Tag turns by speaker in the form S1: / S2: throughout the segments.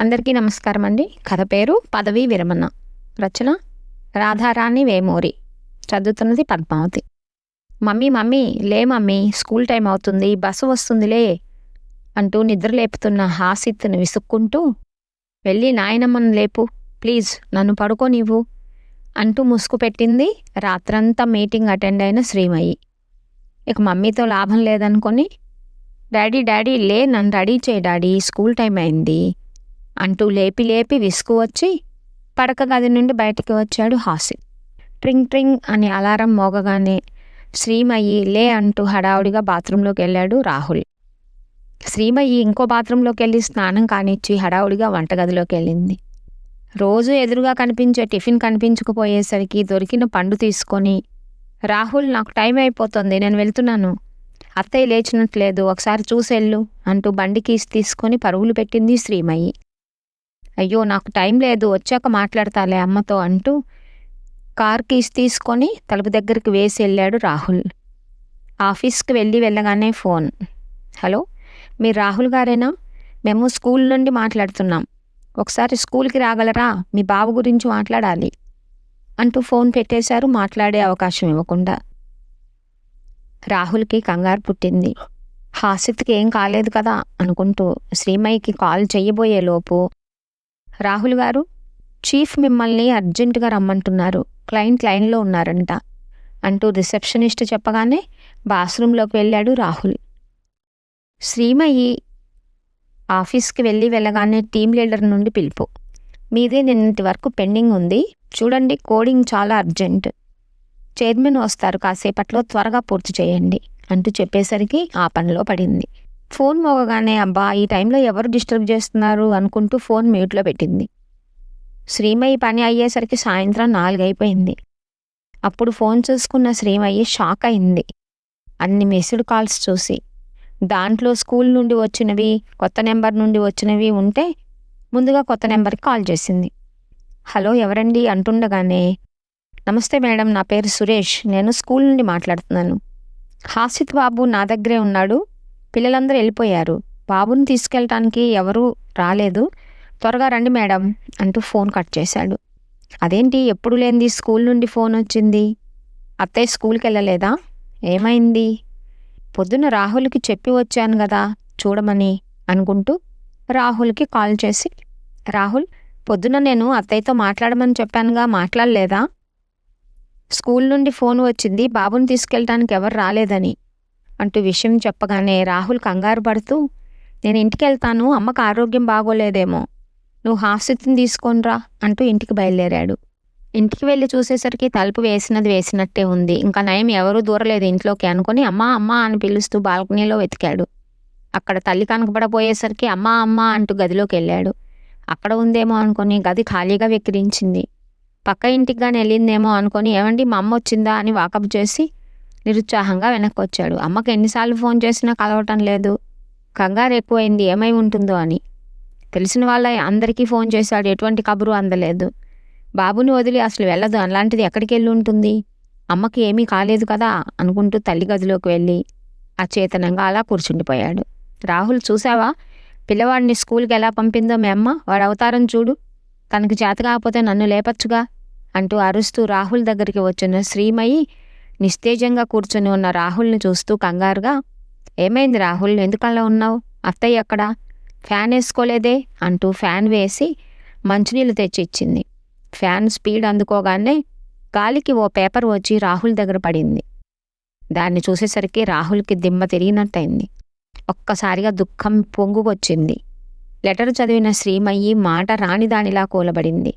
S1: అందరికీ నమస్కారం అండి. కథ పేరు పదవి విరమణ. రచన రాధారాణి వేమూరి. చదువుతున్నది పద్మావతి. మమ్మీ మమ్మీ లే మమ్మీ స్కూల్ టైం అవుతుంది బస్సు వస్తుందిలే అంటూ నిద్ర లేపుతున్న హాసిత్ను విసుక్కుంటూ వెళ్ళి నాయనమ్మను లేపు ప్లీజ్ నన్ను పడుకోనివ్వు అంటూ ముసుగు పెట్టింది రాత్రంతా మీటింగ్ అటెండ్ అయిన శ్రీమయి. ఇక మమ్మీతో లాభం లేదనుకొని డాడీ డాడీ లే నన్ను రెడీ చేయి డాడీ స్కూల్ టైం అయింది. అంటూ లేపి లేపి విసుగు వచ్చి పడక గది నుండి బయటికి వచ్చాడు హాసిత్ ట్రింగ్ ట్రింగ్ అని అలారం మోగగానే శ్రీమయ్యి లే అంటూ హడావుడిగా బాత్రూంలోకి వెళ్ళాడు రాహుల్. శ్రీమయ్యి ఇంకో బాత్రూంలోకి వెళ్ళి స్నానం కానిచ్చి హడావుడిగా వంటగదిలోకి వెళ్ళింది. రోజు ఎదురుగా కనిపించే టిఫిన్ కనిపించకపోయేసరికి దొరికిన పండు తీసుకొని రాహుల్ నాకు టైం అయిపోతుంది నేను వెళ్తున్నాను. అత్తయ్య లేచినట్లేదు ఒకసారి చూసెళ్ళు అంటూ బండి కీస్ తీసుకొని పరుగులు పెట్టింది శ్రీమయ్యి. అయ్యో నాకు టైం లేదు వచ్చాక మాట్లాడతాలే అమ్మతో అంటూ కార్ కీస్ తీసుకొని తలుపు దగ్గరికి వేసి వెళ్ళాడు రాహుల్. ఆఫీస్కి వెళ్ళి వెళ్ళగానే ఫోన్. హలో మీరు రాహుల్ గారేనా? మేము స్కూల్ నుండి మాట్లాడుతున్నాం. ఒకసారి స్కూల్కి రాగలరా? మీ బాబు గురించి మాట్లాడాలి అంటూ ఫోన్ పెట్టేశారు మాట్లాడే అవకాశం ఇవ్వకుండా. రాహుల్కి కంగారు పుట్టింది. హాసిత్కి ఏం కాలేదు కదా అనుకుంటూ శ్రీమయికి కాల్ చెయ్యబోయే లోపు రాహుల్ గారు చీఫ్ మిమ్మల్ని అర్జెంటుగా రమ్మంటున్నారు. క్లయింట్ లైన్లో ఉన్నారంట. అంటూ రిసెప్షనిస్ట్ చెప్పగానే బాత్రూంలోకి వెళ్ళాడు రాహుల్. శ్రీమయి ఆఫీస్కి వెళ్ళి వెళ్ళగానే టీం లీడర్ నుండి పిలుపు. మీదే నిన్నటి వరకు పెండింగ్ ఉంది. చూడండి కోడింగ్ చాలా అర్జెంట్. చైర్మన్ వస్తారు కాసేపట్లో త్వరగా పూర్తి చేయండి అంటూ చెప్పేసరికి ఆ పనిలో పడింది. ఫోన్ మోగగానే అబ్బా ఈ టైంలో ఎవరు డిస్టర్బ్ చేస్తున్నారు? అనుకుంటూ ఫోన్ మ్యూట్లో పెట్టింది. శ్రీమయ్య పని అయ్యేసరికి సాయంత్రం నాలుగైపోయింది. అప్పుడు ఫోన్ చూసుకున్న శ్రీమయ్య షాక్ అయింది. అన్ని మెస్డ్ కాల్స్ చూసి దాంట్లో స్కూల్ నుండి వచ్చినవి కొత్త నెంబర్ నుండి వచ్చినవి ఉంటే ముందుగా కొత్త నెంబర్కి కాల్ చేసింది. హలో ఎవరండి? అంటుండగానే నమస్తే మేడం నా పేరు సురేష్ నేను స్కూల్ నుండి మాట్లాడుతున్నాను. హాసిత్ బాబు నా దగ్గరే ఉన్నాడు. పిల్లలందరూ వెళ్ళిపోయారు. బాబుని తీసుకెళ్ళటానికి ఎవరూ రాలేదు. త్వరగా రండి మేడం అంటూ ఫోన్ కట్ చేశాడు. అదేంటి ఎప్పుడు లేనిది స్కూల్ నుండి ఫోన్ వచ్చింది? అత్తయ్య స్కూల్కి వెళ్ళలేదా? ఏమైంది? పొద్దున రాహుల్కి చెప్పి వచ్చాను కదా చూడమని అనుకుంటూ రాహుల్కి కాల్ చేసి రాహుల్ పొద్దున నేను అత్తయ్యతో మాట్లాడమని చెప్పానుగా మాట్లాడలేదా? స్కూల్ నుండి ఫోన్ వచ్చింది బాబుని తీసుకెళ్ళటానికి ఎవరు రాలేదని. అంటూ విషయం చెప్పగానే రాహుల్ కంగారు పడుతూ నేను ఇంటికి వెళ్తాను అమ్మకు ఆరోగ్యం బాగోలేదేమో. నువ్వు హాస్యతని తీసుకొనిరా అంటూ ఇంటికి బయలుదేరాడు. ఇంటికి వెళ్ళి చూసేసరికి తలుపు వేసినది వేసినట్టే ఉంది. ఇంకా నయం ఎవరూ దూరలేదు ఇంట్లోకి అనుకుని అమ్మా అమ్మా అని పిలుస్తూ బాల్కనీలో వెతికాడు. అక్కడ తల్లి కనకపడపోయేసరికి అమ్మా అమ్మా అంటూ గదిలోకి వెళ్ళాడు. అక్కడ ఉందేమో అనుకుని గది ఖాళీగా వెక్కిరించింది. పక్క ఇంటికి కానీ వెళ్ళిందేమో అనుకొని ఏమండి మా అమ్మ వచ్చిందా అని వాకప్ చేసి నిరుత్సాహంగా వెనక్కి వచ్చాడు అమ్మకి ఎన్నిసార్లు ఫోన్ చేసినా కలవటం లేదు. కంగారు ఎక్కువైంది. ఏమై ఉంటుందో అని. తెలిసిన వాళ్ళ అందరికీ ఫోన్ చేశాడు. ఎటువంటి కబురు అందలేదు. బాబుని వదిలి అసలు వెళ్ళదు. అలాంటిది ఎక్కడికి వెళ్ళి ఉంటుంది? అమ్మకి ఏమీ కాలేదు కదా అనుకుంటూ తల్లి గదిలోకి వెళ్ళి అచేతనంగా అలా కూర్చుండిపోయాడు. రాహుల్ చూసావా పిల్లవాడిని స్కూల్కి ఎలా పంపిందో మీ అమ్మ? వాడు అవతారం చూడు. తనకు చేత కాకపోతే నన్ను లేపచ్చుగా అంటూ అరుస్తూ రాహుల్ దగ్గరికి వచ్చిన శ్రీమయి నిస్తేజంగా కూర్చొని ఉన్న రాహుల్ని చూస్తూ కంగారుగా ఏమైంది రాహుల్? ఎందుకలా ఉన్నావు? అత్తయ్య అక్కడ ఫ్యాన్ వేసుకోలేదే? అంటూ ఫ్యాన్ వేసి మంచినీళ్ళు తెచ్చి ఇచ్చింది ఫ్యాన్ స్పీడ్ అందుకోగానే గాలికి ఓ పేపర్ వచ్చి రాహుల్ దగ్గర పడింది. దాన్ని చూసేసరికి రాహుల్కి దిమ్మ తిరిగినట్టయింది. ఒక్కసారిగా దుఃఖం పొంగుకొచ్చింది. లెటర్ చదివిన శ్రీమయ్యి మాట రానిదానిలా కూలబడింది.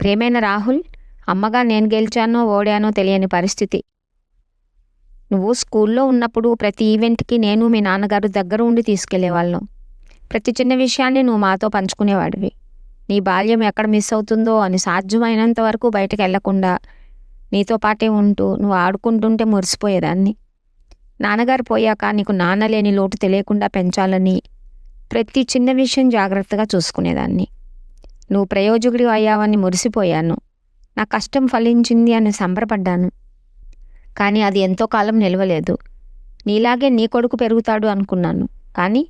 S1: ప్రేమైన రాహుల్ అమ్మగా నేను గెలిచానో ఓడానో తెలియని పరిస్థితి. నువ్వు స్కూల్లో ఉన్నప్పుడు ప్రతి ఈవెంట్కి నేను మీ నాన్నగారు దగ్గర ఉండి తీసుకెళ్ళేవాళ్ళం. ప్రతి చిన్న విషయాన్ని నువ్వు మాతో పంచుకునేవాడివి. నీ బాల్యం ఎక్కడ మిస్ అవుతుందో అని సాధ్యమైనంత వరకు బయటకు వెళ్ళకుండా నీతో పాటే ఉంటూ నువ్వు ఆడుకుంటుంటే మురిసిపోయేదాన్ని. నాన్నగారు పోయాక నీకు నాన్న లేని లోటు తెలియకుండా పెంచాలని ప్రతి చిన్న విషయం జాగ్రత్తగా చూసుకునేదాన్ని. నువ్వు ప్రయోజకుడి అయ్యావని మురిసిపోయాను. నా కష్టం ఫలించింది అని సంబరపడ్డాను. కానీ అది ఎంతో కాలం నిలవలేదు. నీలాగే నీ కొడుకు పెరుగుతాడు అనుకున్నాను. కానీ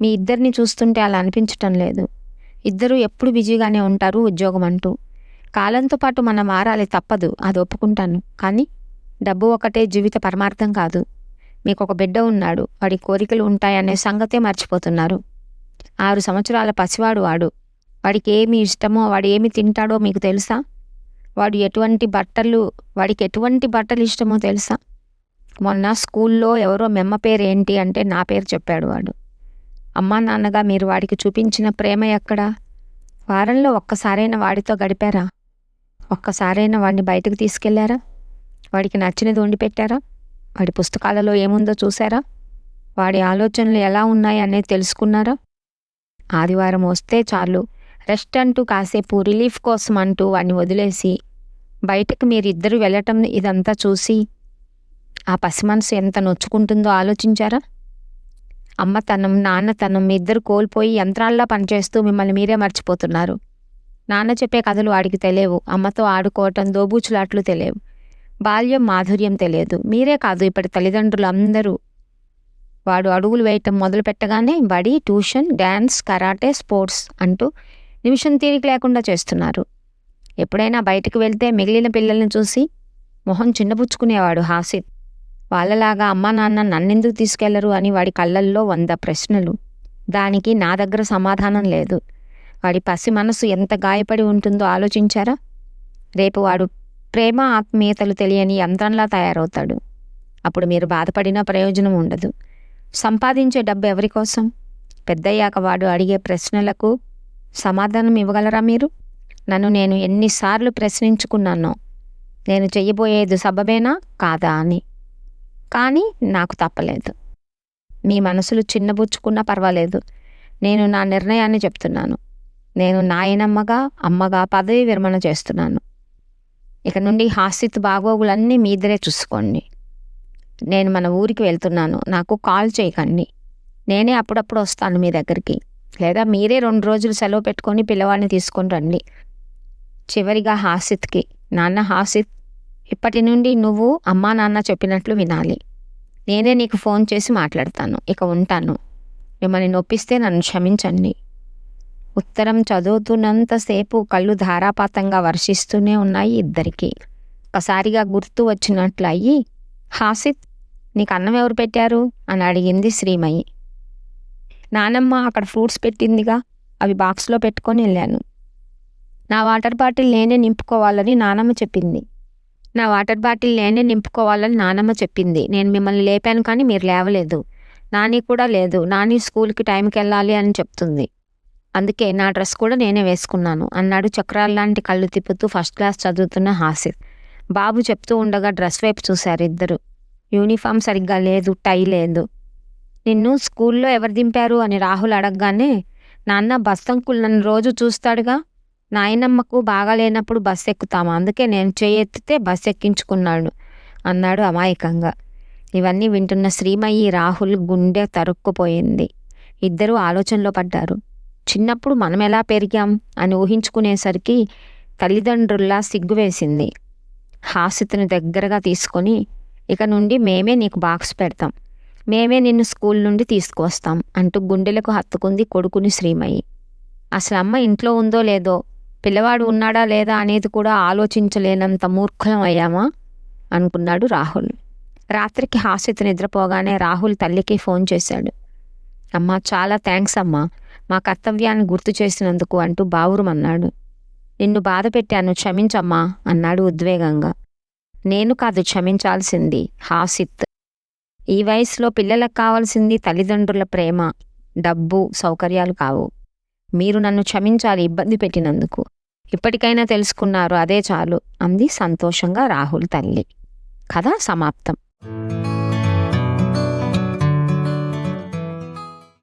S1: మీ ఇద్దరిని చూస్తుంటే అలా అనిపించటం లేదు. ఇద్దరు ఎప్పుడు బిజీగానే ఉంటారు ఉద్యోగం అంటూ. కాలంతో పాటు మనం మారాలి తప్పదు అది ఒప్పుకుంటాను. కానీ డబ్బు ఒకటే జీవిత పరమార్థం కాదు. మీకు ఒక బిడ్డ ఉన్నాడు వాడి కోరికలు ఉంటాయనే సంగతే మర్చిపోతున్నారు. ఆరు సంవత్సరాల పసివాడు వాడు. వాడికి ఏమి ఇష్టమో వాడు ఏమి తింటాడో మీకు తెలుసా? వాడు ఎటువంటి బట్టలు వాడికి ఎటువంటి బట్టలు ఇష్టమో తెలుసా? మొన్న స్కూల్లో ఎవరో మెమ్మ పేరు ఏంటి అంటే నా పేరు చెప్పాడు వాడు. అమ్మా నాన్నగా మీరు వాడికి చూపించిన ప్రేమ ఎక్కడా? వారంలో ఒక్కసారైనా వాడితో గడిపారా? ఒక్కసారైనా వాడిని బయటకు తీసుకెళ్ళారా? వాడికి నచ్చినది వండి పెట్టారా వాడి పుస్తకాలలో ఏముందో చూసారా వాడి ఆలోచనలు ఎలా ఉన్నాయి అనేది తెలుసుకున్నారా? ఆదివారం వస్తే చాలు. రెస్ట్ అంటూ కాసేపు రిలీఫ్ కోసం అంటూ వాడిని వదిలేసి బయటకు మీరిద్దరు వెళ్ళటం ఇదంతా చూసి ఆ పసి మనసు ఎంత నొచ్చుకుంటుందో ఆలోచించారా? అమ్మతనం నాన్నతనం మీ ఇద్దరు కోల్పోయి యంత్రాల్లా పనిచేస్తూ మిమ్మల్ని మీరే మర్చిపోతున్నారు. నాన్న చెప్పే కథలు వాడికి తెలియవు అమ్మతో ఆడుకోవటం దోబూచులాట్లు తెలియవు. బాల్యం మాధుర్యం తెలియదు. మీరే కాదు ఇప్పటి తల్లిదండ్రులు అందరూ. వాడు అడుగులు వేయటం మొదలు పెట్టగానే బడి ట్యూషన్ డ్యాన్స్ కరాటే స్పోర్ట్స్ అంటూ నిమిషం తీరిక లేకుండా చేస్తున్నారు. ఎప్పుడైనా బయటకు వెళ్తే మిగిలిన పిల్లల్ని చూసి మొహం చిన్నపుచ్చుకునేవాడు హాసిత్ వాళ్ళలాగా అమ్మా నాన్న నన్నెందుకు తీసుకెళ్ళరు అని వాడి కళ్ళల్లో వంద ప్రశ్నలు. దానికి నా దగ్గర సమాధానం లేదు. వాడి పసి మనసు ఎంత గాయపడి ఉంటుందో ఆలోచించారా? రేపు వాడు ప్రేమ ఆత్మీయతలు తెలియని యంత్రంలా తయారవుతాడు. అప్పుడు మీరు బాధపడినా ప్రయోజనం ఉండదు. సంపాదించే డబ్బు ఎవరి కోసం? పెద్దయ్యాక వాడు అడిగే ప్రశ్నలకు సమాధానం ఇవ్వగలరా మీరు? నన్ను నేను ఎన్నిసార్లు ప్రశ్నించుకున్నానో నేను చెయ్యబోయేది సబబేనా కాదా అని. కానీ నాకు తప్పలేదు. మీ మనసులు చిన్నబుచ్చుకున్నా పర్వాలేదు. నేను నా నిర్ణయాన్ని చెప్తున్నాను. నేను నాయనమ్మగా అమ్మగా పదవి విరమణ చేస్తున్నాను. ఇక నుండి హాస్యత్ బాగోగులన్నీ మీ ఇద్దరే చూసుకోండి. నేను మన ఊరికి వెళ్తున్నాను. నాకు కాల్ చేయకండి. నేనే అప్పుడప్పుడు వస్తాను మీ దగ్గరికి. లేదా మీరే రెండు రోజులు సెలవు పెట్టుకొని పిల్లవాడిని తీసుకొని రండి. చివరిగా హాసిత్కి నాన్న హాసిత్ ఇప్పటి నుండి నువ్వు అమ్మా నాన్న చెప్పినట్లు వినాలి. నేనే నీకు ఫోన్ చేసి మాట్లాడతాను. ఇక ఉంటాను. మిమ్మల్ని నొప్పిస్తే నన్ను క్షమించండి ఉత్తరం చదువుతున్నంతసేపు కళ్ళు ధారాపాతంగా వర్షిస్తూనే ఉన్నాయి ఇద్దరికి. ఒకసారిగా గుర్తు వచ్చినట్లు అయ్యి హాసిత్ నీకు అన్నం ఎవరు పెట్టారు అని అడిగింది శ్రీమయి. నానమ్మ అక్కడ ఫ్రూట్స్ పెట్టిందిగా. అవి బాక్స్లో పెట్టుకొని వెళ్ళాను. నా వాటర్ బాటిల్ నేనే నింపుకోవాలని నానమ్మ చెప్పింది. నా వాటర్ బాటిల్ నేనే నింపుకోవాలని నానమ్మ చెప్పింది. నేను మిమ్మల్ని లేపాను కానీ మీరు లేవలేదు. నాని కూడా లేదు. నాని స్కూల్కి టైంకి వెళ్ళాలి అని చెప్తుంది. అందుకే నా డ్రెస్ కూడా నేనే వేసుకున్నాను. అన్నాడు చక్రాల లాంటి కళ్ళు తిప్పుతూ ఫస్ట్ క్లాస్ చదువుతున్న హాసిత్ బాబు చెప్తూ ఉండగా డ్రెస్ వైపు చూశారు ఇద్దరు. యూనిఫామ్ సరిగ్గా లేదు టై లేదు. నిన్ను స్కూల్లో ఎవరు దింపారు అని రాహుల్ అడగగానే నాన్న బస్తంకులు నన్ను రోజు చూస్తాడుగా? నాయనమ్మకు బాగాలేనప్పుడు బస్ ఎక్కుతాము? అందుకే నేను చేయెత్తితే బస్ ఎక్కించుకున్నాడు అన్నాడు అమాయకంగా. ఇవన్నీ వింటున్న శ్రీమయ్యి రాహుల్ గుండె తరుక్కుపోయింది. ఇద్దరూ ఆలోచనలో పడ్డారు. చిన్నప్పుడు మనం ఎలా పెరిగాం అని ఊహించుకునేసరికి తల్లిదండ్రుల్లా సిగ్గువేసింది. హాసితను దగ్గరగా తీసుకొని ఇక నుండి మేమే నీకు బాక్స్ పెడతాం. మేమే నిన్ను స్కూల్ నుండి తీసుకువస్తాం అంటూ గుండెలకు హత్తుకుంది కొడుకుని శ్రీమయి అసలు అమ్మ ఇంట్లో ఉందో లేదో పిల్లవాడు ఉన్నాడా లేదా అనేది కూడా ఆలోచించలేనంత మూర్ఖులం అయ్యామా అనుకున్నాడు రాహుల్. రాత్రికి హాసిత్ నిద్రపోగానే రాహుల్ తల్లికి ఫోన్ చేశాడు. అమ్మా చాలా థ్యాంక్స్ అమ్మా. మా కర్తవ్యాన్ని గుర్తు చేసినందుకు అంటూ బావురమన్నాడు. నిన్ను బాధ పెట్టాను క్షమించమ్మా అన్నాడు ఉద్వేగంగా. నేను కాదు క్షమించాల్సింది హాసిత్. ఈ వయసులో పిల్లలకు కావాల్సింది తల్లిదండ్రుల ప్రేమ డబ్బు సౌకర్యాలు కావు. మీరు నన్ను క్షమించాలి ఇబ్బంది పెట్టినందుకు. ఇప్పటికైనా తెలుసుకున్నారు అదే చాలు అంది సంతోషంగా రాహుల్ తల్లి. కథ సమాప్తం.